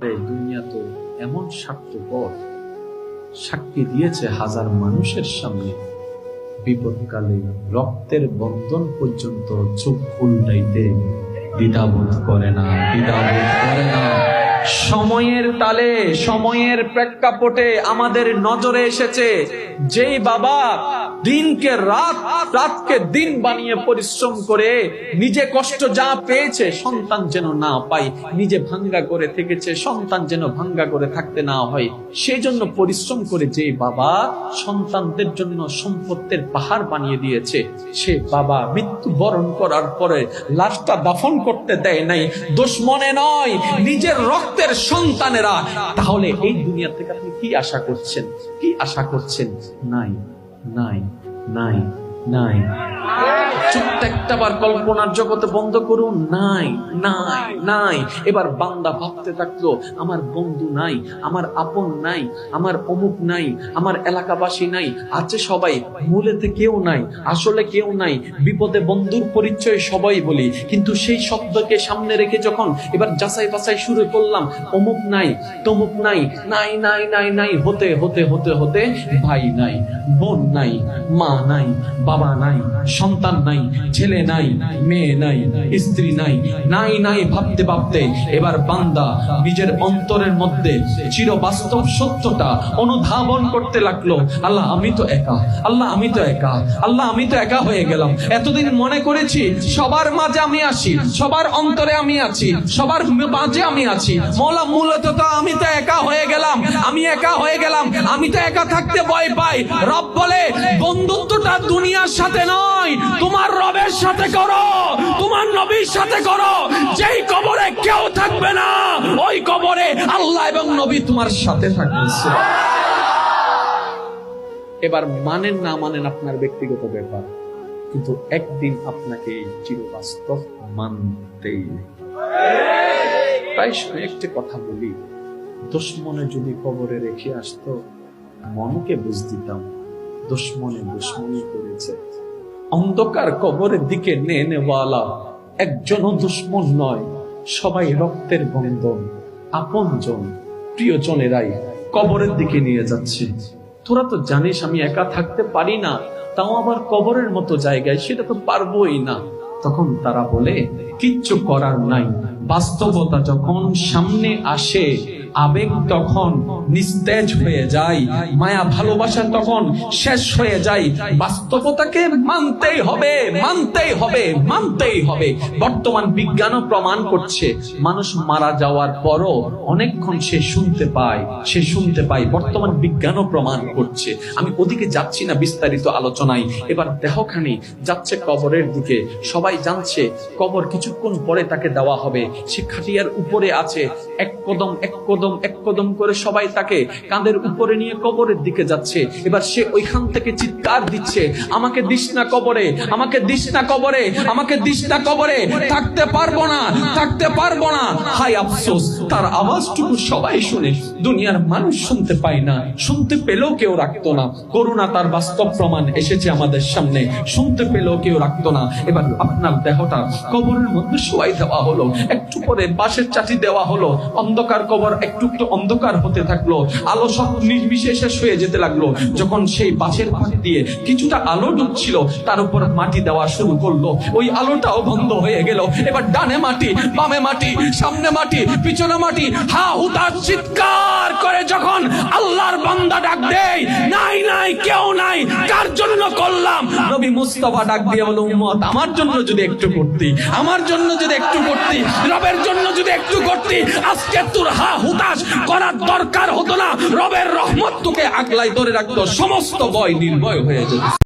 দুনিয়া তো এমন স্বার্থপর সাক্ষী দিয়েছে হাজার মানুষের সামনে। বিপদকালে রক্তের বন্ধন পর্যন্ত চোখ উল্টাইতে দ্বিধাবোধ করে না, দ্বিধাবোধ করে না। সময়ের তালে, সময়ের প্রেক্ষাপটে আমাদের নজরে এসেছে, যেই বাবা দিনকে রাত, রাতকে দিন বানিয়ে পরিশ্রম করে নিজে কষ্ট যা পেয়েছে সন্তান যেন না পায়, নিজে ভাঙ্গা করে থেকেছে, সন্তান যেন ভাঙ্গা করে থাকতে না হয়। সেই জন্য পরিশ্রম করে যে বাবা সন্তানদের জন্য সম্পত্তির পাহাড় বানিয়ে দিয়েছে, সে বাবা মৃত্যু বরণ করার পরে লাশটা দাফন করতে দেয় নাই, দোষ মনে নয়, নিজের রক্তের সন্তানেরা। তাহলে এই দুনিয়া থেকে আপনি কি আশা করছেন? কি আশা করছেন? নাই। নাই নাই নাই বার কল্পনার জগতে বন্ধ করুন। নাই নাই নাই। এবার বান্দা ভাবতে থাকল, আমার বন্ধু নাই, আমার আপন নাই, আমার অমুক নাই, আমার এলাকাবাসী নাই, আছে সবাই, মূলেতে কেউ নাই, আসলে কেউ নাই, বিপদে বন্ধুর পরিচয় সবাই বলি। কিন্তু সেই শব্দকে সামনে রেখে যখন এবার যাচাই বাছাই শুরু করলাম, অমুক নাই, তমুক নাই নাই নাই নাই নাই, হতে হতে হতে হতে, ভাই নাই, বোন নাই, মা নাই, বাবা নাই, সন্তান নাই ছেলে নাই, মেয়ে নাই, স্ত্রী নাই নাই নাই ভাবতে ভাবতে এবার বান্দা নিজের অন্তরের মধ্যে চির বাস্তব সত্যটা অনুধাবন করতে লাগল। আল্লাহ, আমি তো একা, আল্লাহ, আমি তো একা, আল্লাহ, আমি তো একা হয়ে গেলাম। এতদিন মনে করেছি সবার মাঝে আমি আছি সবার অন্তরে আমি আছি, সবার মাঝে আমি আছি। মৌলা, মূলত তো আমি তো একা আমি একা হয়ে গেলাম। আমি তো একা থাকতে ভয় পাই। রব বলে, বন্ধুত্বটা দুনিয়ার সাথে নয়, তোমার রবের সাথে করো, তোমার নবীর সাথে করো। যেই কবরে কেউ থাকবে না, ওই কবরে আল্লাহ এবং নবী তোমার সাথে থাকবে। এবার মানেন না মানেন আপনার ব্যক্তিগত ব্যাপার, কিন্তু একদিন আপনাকে চিরবাস্তব মানতেই প্রায় সময় একটি কথা বলি দুশ্মনে যদি কবরে রেখে আসতো, মনকে বুঝ দিতাম। দুশ্মনে দুশ্মনী করেছে। অন্ধকার কবরের দিকে নেওয়ালা একজনও দুশ্মন নয়, সবাই রক্তের বন্ধন আপনজন, প্রিয়জনেরাই কবরের দিকে নিয়ে যাচ্ছে। তোরা তো জানিস আমি একা থাকতে পারি না, তাও আবার কবরের মতো জায়গায় সেটা তো পারবোই না। তখন তারা বলে, কিচ্ছু করার নাই। বাস্তবতা যখন সামনে আসে আবেগ তখন নিস্তেজ হয়ে যায়, মায়া ভালোবাসা তখন শেষ হয়ে যায়। বাস্তবতাকে মানতেই হবে মানতেই হবে মানতেই হবে। বর্তমান বিজ্ঞানও প্রমাণ করছে, মানুষ মারা যাওয়ার পরও অনেকক্ষণ সে শুনতে পায়, সে শুনতে পায়। বর্তমান বিজ্ঞানও প্রমাণ করছে। আমি ওদিকে যাচ্ছি না বিস্তারিত আলোচনায়। এবার দেহখানি যাচ্ছে কবরের দিকে। সবাই জানছে, কবর কিছুক্ষণ পরে তাকে দেওয়া হবে। সে খাটিয়ার উপরে আছে, এক কদম এক কদম এক কদম করে সবাই তাকে কাঁধের উপরে নিয়ে কবরের দিকে যাচ্ছে। এবার সে ওইখান থেকে চিৎকার দিচ্ছে, আমাকে দিস না কবরে, আমাকে দিস না কবরে, আমাকে দিস না কবরে, থাকতে পারব না, থাকতে পারব না। হাই আফসোস, তার আওয়াজটুকু সবাই শুনে। দুনিয়ার মানুষ শুনতে পায় না। শুনতে পেলেও কেউ রাখতো না। করুণা তার বাস্তব প্রমাণ এসেছে আমাদের সামনে। শুনতে পেলেও কেউ রাখতো না। এবার আপনার দেহটা কবরের মধ্যে শোয়াই দেওয়া হলো। একটু পরে বাঁশের চাটি দেওয়া হলো। অন্ধকার কবর একটু একটু অন্ধকার হতে থাকল। আলো সব নির্বিশেষে শেষ হয়ে যেতে লাগল। যখন সেই বাঁশের ফাঁক দিয়ে কিছুটা আলো ঢুকছিল তার উপর মাটি দেওয়া শুরু করল। ওই আলোটাও বন্ধ হয়ে গেল। এবার ডানে মাটি, বামে মাটি, সামনে মাটি, পিছনে মাটি হা হুতার চিৎকার করে যখন আল্লাহর বান্দা ডাক দেয়, নাই নাই, কেউ নাই, কার জন্য করলাম? নবী মুস্তফা ডাক দিয়ে বলো, উম্মত, আমার জন্য যদি একটু করতি, আমার জন্য যদি একটু করতি, রবের জন্য যদি একটু করতি, আজকে তোর হা হুতাশ করার দরকার হতো না, রবের রহমত তোকে আগলাই ধরে রাখতো, সমস্ত বয় নির্ভয় হয়ে যেত।